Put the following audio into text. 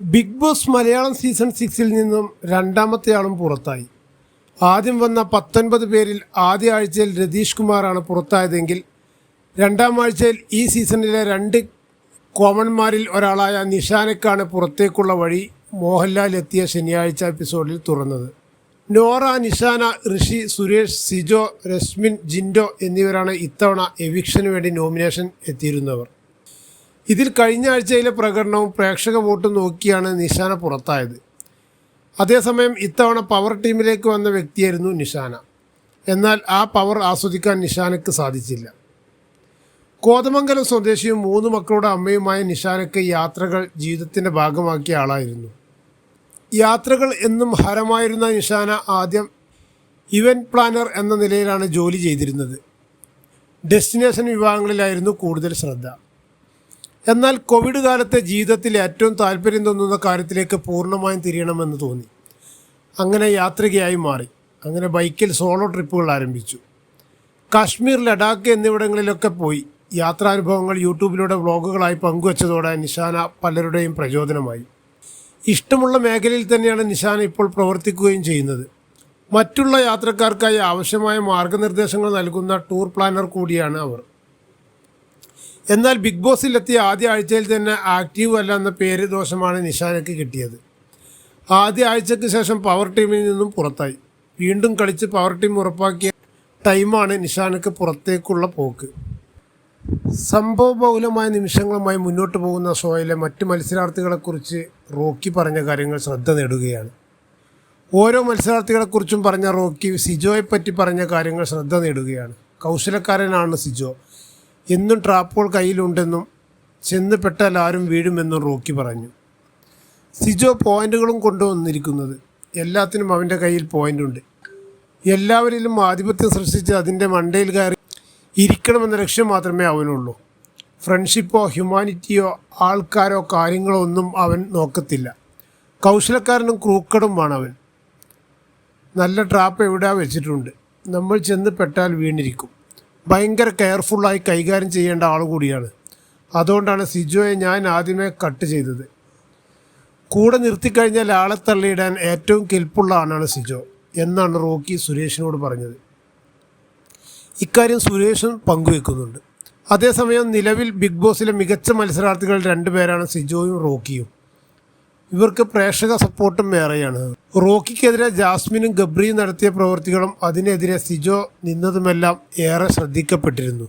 Big boss Malayalam season സിക്സിൽ നിന്നും രണ്ടാമത്തെ ആളും പുറത്തായി. ആദ്യം വന്ന പത്തൊൻപത് പേരിൽ ആദ്യ ആഴ്ചയിൽ രതീഷ് കുമാറാണ് പുറത്തായതെങ്കിൽ രണ്ടാം ആഴ്ചയിൽ ഈ സീസണിലെ രണ്ട് കോമൺമാരിൽ ഒരാളായ നിഷാനക്കാണ് പുറത്തേക്കുള്ള വഴി മോഹൻലാൽ എത്തിയ ശനിയാഴ്ച എപ്പിസോഡിൽ തുറന്നത്. നോറ നിഷാന ഋഷി സുരേഷ് സിജോ രശ്മിൻ ജിൻഡോ എന്നിവരാണ് ഇത്തവണ എവിക്ഷന് വേണ്ടി നോമിനേഷൻ എത്തിയിരുന്നവർ. ഇതിൽ കഴിഞ്ഞ ആഴ്ചയിലെ പ്രകടനവും പ്രേക്ഷക വോട്ടും നോക്കിയാണ് നിഷാന പുറത്തായത്. അതേസമയം ഇത്തവണ പവർ ടീമിലേക്ക് വന്ന വ്യക്തിയായിരുന്നു നിഷാന. എന്നാൽ ആ പവർ ആസ്വദിക്കാൻ നിഷാനക്ക് സാധിച്ചില്ല. കോതമംഗലം സ്വദേശിയും മൂന്ന് മക്കളുടെ അമ്മയുമായ നിഷാനക്ക് യാത്രകൾ ജീവിതത്തിന്റെ ഭാഗമാക്കിയ ആളായിരുന്നു. യാത്രകൾ എന്നും ഹരമായിരുന്ന നിഷാന ആദ്യം ഇവന്റ് പ്ലാനർ എന്ന നിലയിലാണ് ജോലി ചെയ്തിരുന്നത്. ഡെസ്റ്റിനേഷൻ വിഭാഗങ്ങളിലായിരുന്നു കൂടുതൽ ശ്രദ്ധ. എന്നാൽ കോവിഡ് കാലത്തെ ജീവിതത്തിൽ ഏറ്റവും താല്പര്യം തോന്നുന്ന കാര്യത്തിലേക്ക് പൂർണമായും തിരിയണമെന്ന് തോന്നി. അങ്ങനെ യാത്രികയായി മാറി. അങ്ങനെ ബൈക്കിൽ സോളോ ട്രിപ്പുകൾ ആരംഭിച്ചു. കാശ്മീർ ലഡാക്ക് എന്നിവിടങ്ങളിലൊക്കെ പോയി യാത്രാനുഭവങ്ങൾ യൂട്യൂബിലൂടെ വ്ളോഗുകളായി പങ്കുവച്ചതോടെ നിഷാന പലരുടെയും പ്രചോദനമായി. ഇഷ്ടമുള്ള മേഖലയിൽ തന്നെയാണ് നിഷാന ഇപ്പോൾ പ്രവർത്തിക്കുകയും ചെയ്യുന്നത്. മറ്റുള്ള യാത്രക്കാർക്കായി ആവശ്യമായ മാർഗനിർദ്ദേശങ്ങൾ നൽകുന്ന ടൂർ പ്ലാനർ കൂടിയാണ് അവർ. എന്നാൽ ബിഗ് ബോസിലെത്തിയ ആദ്യ ആഴ്ചയിൽ തന്നെ ആക്റ്റീവ് അല്ല എന്ന പേര് ദോഷമാണ് നിഷാനയ്ക്ക് കിട്ടിയത്. ആദ്യ ആഴ്ചയ്ക്ക് ശേഷം പവർ ടീമിൽ നിന്നും പുറത്തായി. വീണ്ടും കളിച്ച് പവർ ടീം ഉറപ്പാക്കിയ ടൈമാണ് നിഷാനയ്ക്ക് പുറത്തേക്കുള്ള പോക്ക്. സംഭവബഹുലമായ നിമിഷങ്ങളുമായി മുന്നോട്ട് പോകുന്ന ഷോയിലെ മറ്റ് മത്സരാർത്ഥികളെക്കുറിച്ച് റോക്കി പറഞ്ഞ കാര്യങ്ങൾ ശ്രദ്ധ നേടുകയാണ്. ഓരോ മത്സരാർത്ഥികളെക്കുറിച്ചും പറഞ്ഞ റോക്കി സിജോയെ പറ്റി പറഞ്ഞ കാര്യങ്ങൾ ശ്രദ്ധ നേടുകയാണ്. കൗശലക്കാരനാണ് സിജോ. എന്നും ട്രാപ്പുകൾ കയ്യിലുണ്ടെന്നും ചെന്ന് പെട്ടാൽ ആരും വീഴുമെന്നും റോക്കി പറഞ്ഞു. സിജോ പോയിന്റുകളും കൊണ്ടുവന്നിരിക്കുന്നത് എല്ലാത്തിനും അവന്റെ കയ്യിൽ പോയിന്റുണ്ട്. എല്ലാവരിലും ആധിപത്യം സൃഷ്ടിച്ച് അതിന്റെ മണ്ടയിൽ കയറി ഇരിക്കണമെന്ന ലക്ഷ്യം മാത്രമേ അവനുള്ളൂ. ഫ്രണ്ട്ഷിപ്പോ ഹ്യൂമാനിറ്റിയോ ആൾക്കാരോ കാര്യങ്ങളോ ഒന്നും അവൻ നോക്കത്തില്ല. കൗശലക്കാരനും ക്രൂക്കടുമാണ് അവൻ. നല്ല ട്രാപ്പ് എവിടെ വെച്ചിട്ടുണ്ട്. നമ്മൾ ചെന്ന് പെട്ടാൽ വീണിരിക്കും. ഭയങ്കര കെയർഫുള്ളായി കൈകാര്യം ചെയ്യേണ്ട ആൾ കൂടിയാണ്. അതുകൊണ്ടാണ് സിജോയെ ഞാൻ ആദ്യമേ കട്ട് ചെയ്തത്. കൂടെ നിർത്തിക്കഴിഞ്ഞാൽ ആളെ തള്ളിയിടാൻ ഏറ്റവും കെൽപ്പുള്ള ആളാണ് സിജോ എന്നാണ് റോക്കി സുരേഷിനോട് പറഞ്ഞത്. ഇക്കാര്യം സുരേഷും പങ്കുവെക്കുന്നുണ്ട്. അതേസമയം നിലവിൽ ബിഗ് ബോസിലെ മികച്ച മത്സരാർത്ഥികൾ രണ്ടുപേരാണ് സിജോയും റോക്കിയും. ഇവർക്ക് പ്രേക്ഷക സപ്പോർട്ടും ഏറെയാണ്. റോക്കിക്കെതിരെ ജാസ്മിനും ഗബ്രിയും നടത്തിയ പ്രവൃത്തികളും അതിനെതിരെ സിജോ നിന്നതുമെല്ലാം ഏറെ ശ്രദ്ധിക്കപ്പെട്ടിരുന്നു.